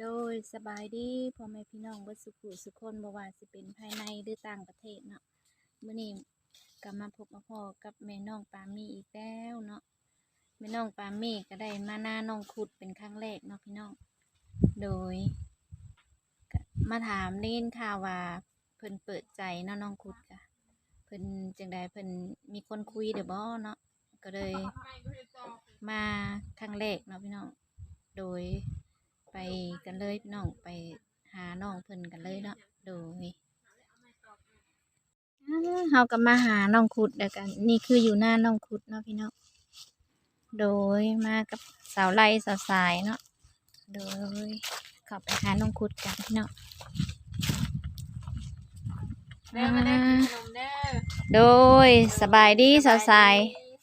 โดยสบายดีพ่อแม่พี่น้องเบิดสุขุสุคนบ่ว่าสิเป็นภายในหรือต่างประเทศเนาะมื้อนี้ก็มาพบมาพอกับแม่น้องปามี่อีกแล้วเนาะแม่น้องปามี่ก็ได้มาหน้าน้องขุดเป็นครั้งแรกเนาะพี่น้อง โดย มาถามได้ยินข่าวว่าเพิ่นเปิดใจเนาะน้องขุดกะเพิ่นจังใดเพิ่นมีคนคุยเด้อบ่เนาะก็เลยมาครั้งแรกเนาะพี่น้อง โดย ไปกันเลยพี่น้องไปหาน้องเพิ่นกันเลยเนาะโดยอ่าเฮาก็มาหาน้องขุดแล้วกัน นี่คืออยู่หน้าน้องขุดเนาะพี่น้องโดยมากับสาวไล่สาวสายเนาะโดยเข้าไปหาน้องขุดกันพี่น้องเด้อมาเด้อกินขนมเด้อโดยสบายดีสาวสาย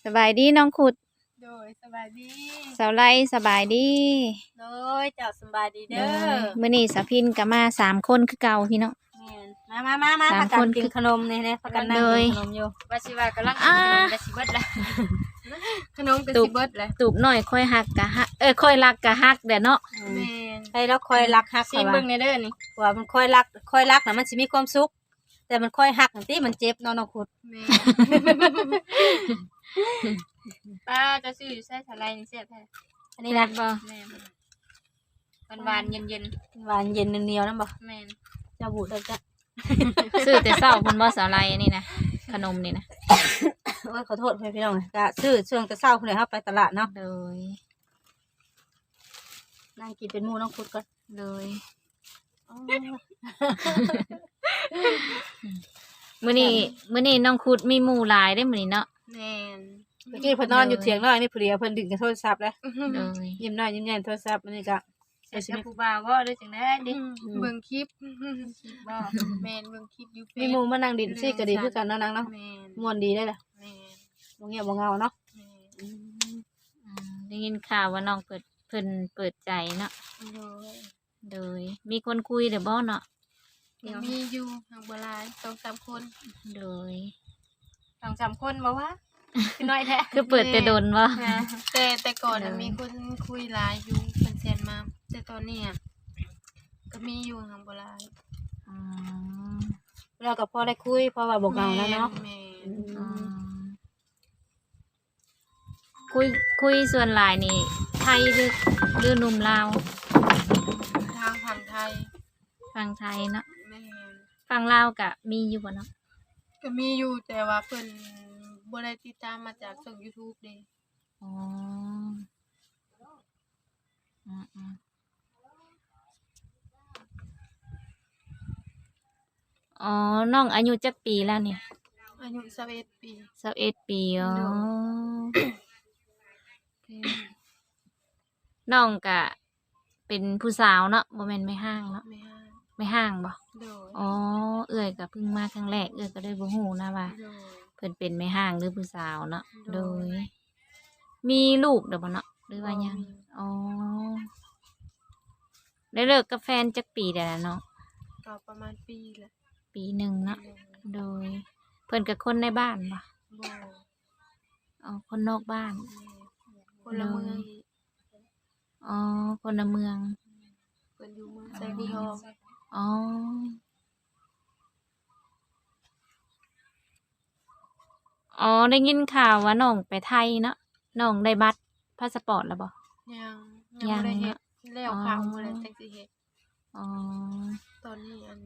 สบายดีน้องขุดโด ยสบายดีสาวไล่สบายดีโดยเจ้าสบายดีโดเด้อยมื้อนี้สาวพินก็มาสามคนคือเก่าพี่น้องแม่นมามามามาสามพักกัคนนกินขนมนี่นะพักกันนั่งเลยกินขนมอยู่ว่าสิว่ากำลังอ่ากินขนมแต่สิเบิดละขนมก็ตุสิบเบิดละตูบหน่อยค่อยหักกะฮักเอ้ยค่อยรักกะฮักเด้อเนาะแม่นให้เราคอยรักฮักซีเขาเบิ่ว่างในเด้อนี่ว่ามันคอยรักคอยรักนะมันสิมีความสุขแต่มันคอยหักอันที่มันเจ็บเนาะน้องขุดแม่ ป้าจะซื้ออยู่ใส่สาลายนี่เสียแท้อันนี้นะบ่ แม่นหวานๆเย็นหวานเย็นเหนียวๆนั่นบ่ๆแม่นเจะบูดได้จ้ะซื้อแต่เช้าเพิ่นบ่สาลายอันนี้นะขนมนี่นะโอ้ยขอโทษเพื่อนพี่น้องก็ซื้อช่วงแต่เช้าคนเลยครับไปตลาดเนาะโดยนั่งกินเป็นหมู่น้องขุดก่อนโดยอ๋อมื้อนี้มื้อนี้น้องคุดมีหมู่หลายได้มื้อนี้เนาะแม่น เมื่อกี้เพิ่นนอนอยู่เถียงน้อยนี่ผู้เดียวเพิ่นดึงกับโทรศัพท์แล้วโดยยิ้มน้อยยิ้มใหญ่โทรศัพท์อันนี้ก็เสร็จกับผู้บ่าวก็ได้จังได้ดิเบิ่งคลิปคลิปบ่แม่นเบิ่งคลิปอยู่เฟซมีหมู่มานั่งดินซี่ก็ดีคือกันเนาะนางเนาะแม่นม่วนดีได้ล่ะแม่นบ่เงียบบ่เหงาเนาะแม่นอืมได้ยินข่าวว่าน้องเปิดเพิ่นเปิดใจเนาะโดยโดย มีคนคุยเด้อบ่เนาะยังมีอยู่ทางโบราณสองสามคน โดย สองสามคนบอกว่า คือน้อยแท้คือเปิดแต่โดนบ่นะแต่แต่ก่อนน่ะเออมีคนคุยหลายอยู่เป็นแสนมา แต่ตอนนี้อะก็มีอยู่ทางโบราณอืมเราก็พอได้คุยเพราะว่าบ่เหงาแล้วเนาะแม่นอืมคุยคุยส่วนหลายนี่ ไทยหรือหรือหนุ่มลาวทางฝั่งไทยฟังไทยเนาะแม่นฟังลาวกะมีอยู่บ่เนาะก็มีอยู่แต่ว่าเพิ่น บ่ได้ติดตามมาจากช่อง YouTube เด้อ๋ออืมอืมอ๋อ น้องอายุจักปีแล้วนี่อายุ21ปีสิบเอ็ดปีอ๋อโดน้องกะ เป็นผู้สาวเนาะบ่แม่นไม่ห้างเนาะไม่ห้าไม่ห้างบ่โดยอ๋อ เอื้อยก็เพิ่งมาครั้งแรก เอื้อยก็เลยบ่ฮู้นะว่า โดย เพิ่นเป็นไม่ห้างหรือผู้สาวเนาะโดโดยยมีลูกเด้อบ่เนาะหรือว่ายังบ่มีอ๋อได้เลิกกับแฟนจักปีได้แล้วเนาะก็ประมาณปีละปีหนึ่งเนาะโดยโดยเพิ่นกับคนในบ้านบ่บ่อ๋อคนนอกบ้านคนละเมืองอีกอ๋อคนในเมือง เพิ่นอยู่เมืองไซบูทองอ๋อ อ๋อได้ยินข่าวว่าน้องไปไทยเนาะน้องได้บัตรพาสปอร์ตแล้วบ่ ยังยัยังงบ่ได้เฮ็ดเนอะแล้วข่าวบ่ได้จังสิเฮ็ดอ๋อตอนนี้อัน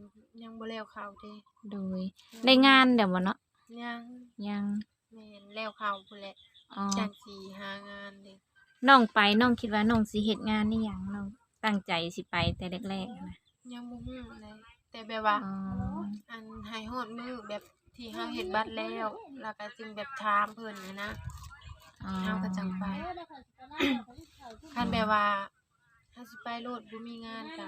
ยังบ่แล้วข่าวเด้โดยได้งานเดี๋ยวบ่เนาะยังยังแม่นแล้วข่าวพุ่นแหละอ๋อจังสิหางานเด้น้องไปน้องคิดว่าน้องสิเฮ็ดงานนี่หยังน้องตั้งใจสิไปแต่แรกๆนะยังบ่ฮู้เลยแต่แบบว่าอ๋ออันให้ฮอดมือแบบ ที่เฮาเฮ็ดบัตรแล้ว แล้วก็จึงแบบถามเพิ่นน่ะนะอ๋อเฮาก็จังไป คันแบบว่าเฮาสิไปโลดบ่มีงานก็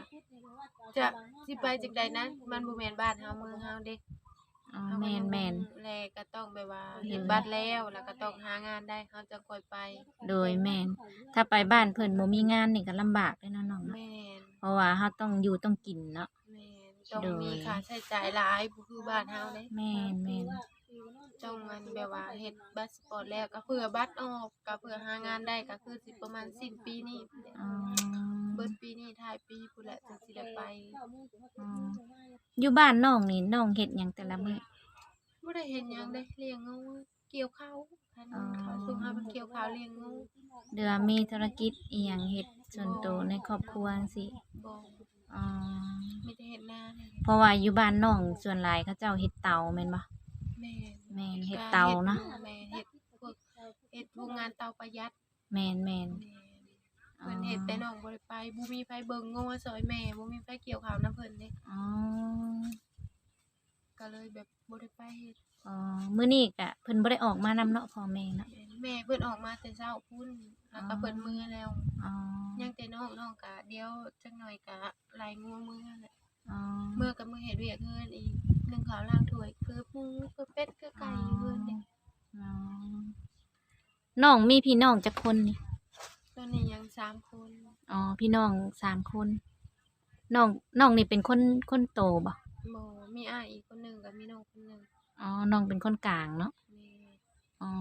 จะสิไปจังใดนั้น มันบ่แม่นบ้านเฮาเมืองเฮาเด้อ๋อแม่นแม่นแลก็ต้องแบบว่าเห็นบัตรแล้วแล้วก็ต้องหางานได้เขาจะค่อยไปโดยแม่นถ้าไปบ้านเพิ่นบ่มีงานนี่ก็ลำบากเลยเนาะน้องเนาะแม่นเพราะว่าเฮาต้องอยู่ต้องกินเนาะแม่น ต้องโดยมีค่าใช้จ่ายหลายบ่คือบ้านเฮาเด้แม่นแม่นต้องมันแบบว่าเฮ็ดบัตรสปอร์ตแล้วก็เพื่อบัตรออกก็เพื่อหางานได้ก็คือสิประมาณสิ้นปีนี้อ๋อเบิดปีนี้ท้ายปีพุ่นแหละจังสิได้ไปอ๋ออยู่บ้านน้องนี่น้องเฮ็ดหยังแต่ละมื้อบ่ได้เห็นหยังได้เลี้ยงงูเกี่ยวข้าวคันอ๋อเขาส่งหามันเกี่ยวข้าวเลี้ยงงูเดือมีธุรกิจอีหยังเฮ็ดส่วนตัวในครอบครัวจังซี่บ่ อ๋อมีแต่เฮ็ดนานี่เพราะว่าอยู่บ้านน้องส่วนหลายเขาเจ้าเฮ็ดเตาแม่นบ่แม่แม่นเฮ็ดเตาเนาะแม่เฮ็ดพวกเฮ็ดโรงงานเตาประหยัดแม่นแม่น แม่เพิ่นเฮ็ดแต่น้องบ่ได้ไปบ่มีไผเบิ่งงูซอยแม่บ่มีไผเกี่ยวข้าวนํเพิ่นเด้อ๋อก็เลยแบบบ่ได้ไปเฮ็ดอ๋อมื้อนี้ก็เพิ่นบ่ได้ออกมานำเนาะพ่อแม่เนาะแม่เพิ่นออกมาแต่เช้าพุ่น แล้วก็เพิ่นมื้อแล้วอ๋อยังแต่น้องน้องก็เดี๋ยวจักหน่อยก็ไล่งูมื้อแหละอ๋อเมื่อกับมื้อเฮ็ดเวียกเฮือนอีกนึ่งข้าวล้างถ้วยคือหมูคือเป็ดคือไก่อยู่เฮือนนี่อ๋อน้องมีพี่น้องจักคนนี่ตอนนี้ยังสามคนอ๋อพี่น้องสามคนน้องน้องนี่เป็นคนคนโตบ่บ่มีอ้ายอีกคนหนึงกับมีน้องคนหนึงอ๋อน้องเป็นคนกลางเนาะ แม่ อ๋อ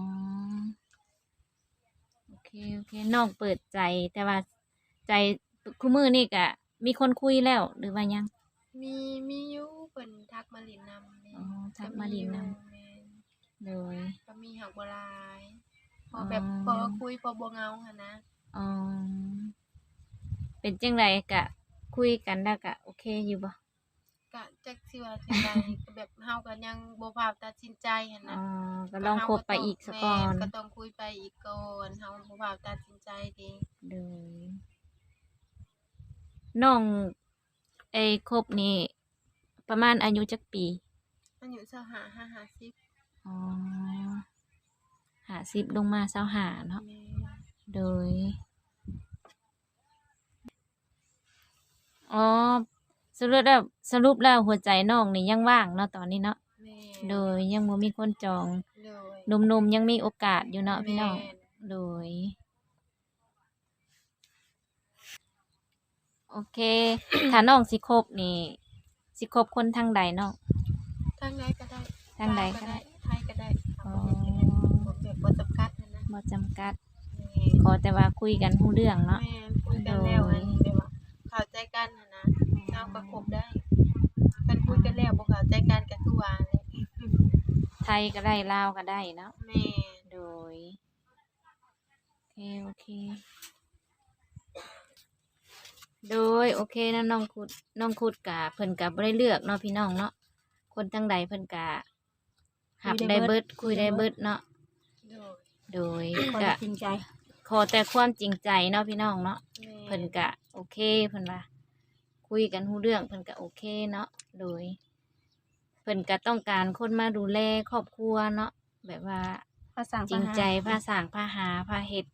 โอเคโอเคน้องเปิดใจ แต่ว่าใจคู่มือนี่ก็มีคนคุยแล้วหรือว่ายัง มีมีอยู่เพิ่นทักมาเลินนำนี่อ๋อทักมาเล่นนำ แม่นโดย ก็มีหักบ่หลายพออ๋อแบบพอคุยพอบ่เหงาหั่นนะอ๋อเป็นจังไรกะ คุยกันแล้วกะ โอเคอยู่บ่ ก็จักสิว่าจังไดก็แบบเฮาก็ยังบ่พร้อมตัดสินใจหั่นอ๋นะอก็ลองคบไปอีกสักก่อนแม่ก็ต้องคุยไปอีกก่อนเฮาบ่พร้อมตัดสินใจเด้โดยน้องไอ้ครบนี่ ประมาณอายุจักปี อายุ25 50อ๋อหาสิบลงมาเศร้าหาเนาะแม่โดย อ๋อส รุปแล้วสรุปแล้วหัวใจน้องนี่ยังว่างเนาะตอนนี้เนาะแม่โดยยังบ่มีคนจองโดยหนุ่มๆยังมีโอกาสอยู่เนาะพี่น้อง แม่โดย โอเค ถ้าน้องสิคบนี่ สิคบคนทางใดเนาะทางใดก็ได้ทางใดก็ได้ไทยก็ได้อ๋อบ่แบบบ่จำกัดหั่นนะบ่จำกัดแม่ขอแต่ว่าคุยกันรู้เรื่องเนาะ แม่คุยกันแล้วอันนี้แบบว่าเข้าใจกันหั่นนะ เฮาก็คบได้กันคุยกันแล้วบ่เข้าใจกันก็คือว่าแหละไทยก็ได้ลาวก็ได้เนาะ แม่โดยโอเคโอเค โดยโอเคนะน้องคุดน้องคุดกะเพิ่นกะบ่ได้เลือกเนาะพี่น้องเนาะคนทางใดเพิ่นกะหับได้เบิดคุยได้เบิดเนาะโดยโดยคนกะจริงใจ ขอแต่ความจริงใจเนาะพี่น้องเนาะแม่ เพิ่นกะโอเคเพิ่นว่า คุยกันรู้เรื่องเพิ่นกะโอเคเนาะโดยเพิ่นกะต้องการคนมาดูแลครอบครัวเนาะแบบว่าภาษาจริงใจพาสร้างพาหาพาเฮ็ด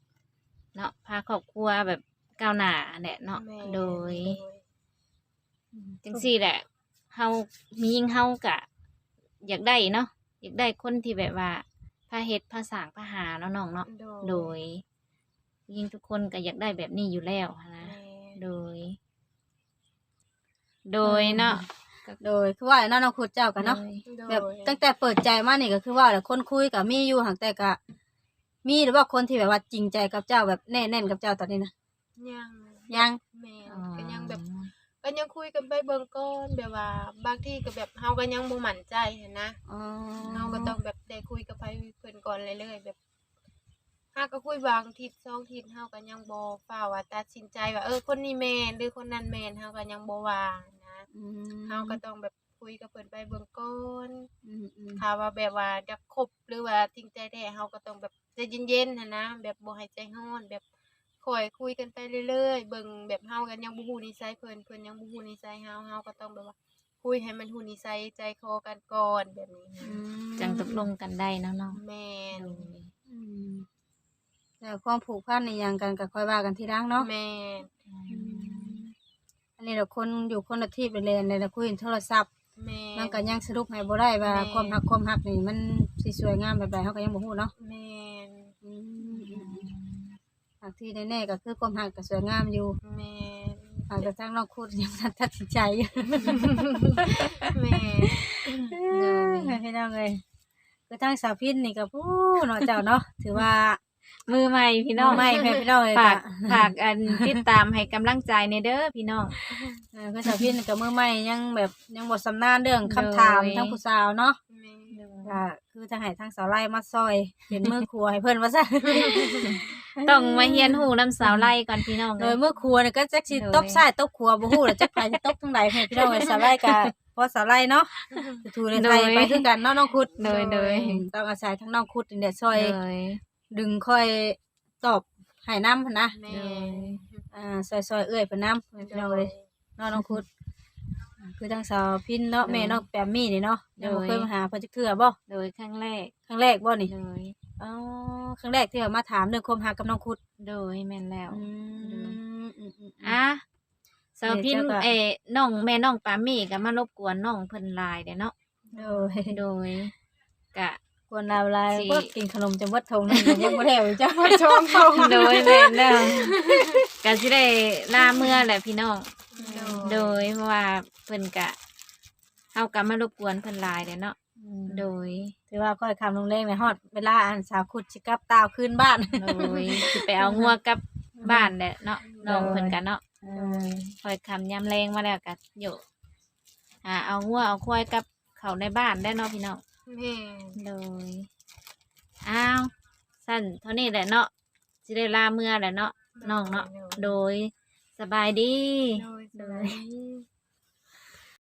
เนาะพาครอบครัวแบบก้าวหน้าแหละเนาะแม่โดยจังซี่แหละเฮามียิ่งเฮากะ อยากได้เนาะอยากได้คนที่แบบว่าพาเฮ็ดพาสร้างพาหาเนาะน้องเนาะโดยโดยยิ่งทุกคนก็อยากได้แบบนี้อยู่แล้วหั้นนะแม่โดย โดยเนาะโดยคือว่าเนาะน้องขุดเจ้ากันเนาะโดยแบบตั้งแต่เปิดใจมานี่ก็คือว่าแหละคนคุยกับมีอยู่ห่างแต่ก็มีหรือว่าคนที่แบบว่าจริงใจกับเจ้าแบบแน่แน่นกับเจ้าตอนนี้นะยังยังแม่อ๋อก็ยังแบบก็ยังคุยกันไปเบิ่งก่อนแบบว่า บางทีก็แบบเฮาก็ยังบ่มั่นใจหันนะอ๋อเฮาก็ต้องแบบได้คุยกับไผเพิ่นก่อนเรื่อยๆแบบเฮาก็คุยบางทิศสองทิศเฮาก็ยังบ่ฟ้าวว่าตัดสินใจว่าเออคนนี้แม่นหรือคนนั้นแม่นเฮาก็ยังบ่ว่า นะอืมเฮาก็ต้องแบบคุยกับเพิ่นไปเบิ่งก่อนอืมอืมถ้าว่าแบบว่าอยากคบหรือว่าจริงใจแท้เฮาก็ต้องแบบใจเย็นๆหันนะแบบบ่ให้ใจร้อนแบบค่อยคุยกันไปเรื่อยๆเบิ่งแบบเฮากันยังบ่ฮู้นิสัยเพิ่นเพิ่นยังบ่ฮู้นิสัยเฮาเฮาก็ต้องแบบว่าคุยให้มันฮู้นิสัยใจคอกันก่อนแบบนี้อืนะมจังตกลงกันได้เนาะน้องแม่นโดยอืมแต่ความผูกพันในยังกันก็ค่อยว่ากันทีหลังเนาะแม่นอั นนี้เราคนอยู่คนละที่ไปเลยในเราคุยโทรศัพท์แม่ มันก็ยังสรุปให้บ่ได้ว่าแม่ ความหักความหักนี่มันสิสวยงามแบบใดเฮาก็ยังบ่ฮู้เนาะแม่นอืมบางทีแน่ๆก็คือความหักก็สวยงามอยู่แม่นอาจจะทั้งน้องคุดยังบ่ทันตัดสินใจอยู่ แม่น เอ้ยพี่น้องเอ้ยคือทางสาวพินนี่ก็ผู้เนาะเจ้าเนาะถือว่า มือใหม่พี่น้องไม่แม่พี่น้องเลยฝากก็ฝากอันติดตามให้กำลังใจในเด้อพี่น้อง เออก็สาวพินกับมือใหม่ยังแบบยังบ่สำนาญเรื่องคำถามเลยทั้งผู้สาวเนาะแม่ก็คือจะให้ทางสาวไล่มาซอยเป็นมือครัวให้เพิ่นว่าซะ ต้องมาเฮียนหูน้ำสาวไล่ก่อนพี่น้อง โดเด้ยอมือครัวนี่ก็จักสิโดย ตบซ้ายตบขวาบ่ฮู้แล้วจักไผสิตบทางใดให้พี่น้องเอ้ยสาวไล่ก็เพราะสาวไล่เนาะถูในไทยไปคือกันเนาะน้องคุดโดยโดยอืมต้องอาศัยทั้งน้องคุดนี่แหละช่วยโดย ดึงค่อยตอบให้นำนะแม่อ่าซอยๆเอื้อยเพิ่นนำพี่น้องเอ้ยเนาะน้องคุดอ่าคือทางสาวพินเนาะแม่น้องแปมมี่นี่เนาะยังบ่เคยมาหาเพิ่นจักเทื่อบ่โดยครั้งแรกครั้งแรกบ่นี่โดย อ๋อครั้งแรกที่เขามาถามเรื่องความหักกับน้องคุดโดยแม่นแล้ว อืมอืมอืมอะสาวพินเดี๋ยวเจ้าก็ เอน้องแม่น้องปามี่ก็มารบกวนน้องเพิ่นหลายเด้อเนาะ โดย โดยกะ กวนลาวลายสิ ก็กินขนมจนวัดทงนึงยังบ่แล้วอยู่จ้าชมเขาโดยแม่นแล้วก็สิได้ลาเมื่อแหละพี่น้อง โดยเพราะว่าเพิ่นกะเฮากะมารบกวนเพิ่นหลายเด้อเนาะโดย ถือว่าค่อยคำลงแรงในฮอดเวลาอันสาวขุดสิกลับตาวขึ้นบ้าน โดยสิไปเอางัวกลับบ้านแหละเนาะน้องเพิ่นกะเนาะเออคอยคำยำแรงมาแล้วกะโยหาเอางัวเอาควายกลับเขาในบ้านได้เนาะพี่น้อง แม่โดยอ้าวสั้นเท่านี้แหละเนาะสิได้ลาเมื่อแหละเนาะน้องเนาะโดยสบายดี โดยสบายดี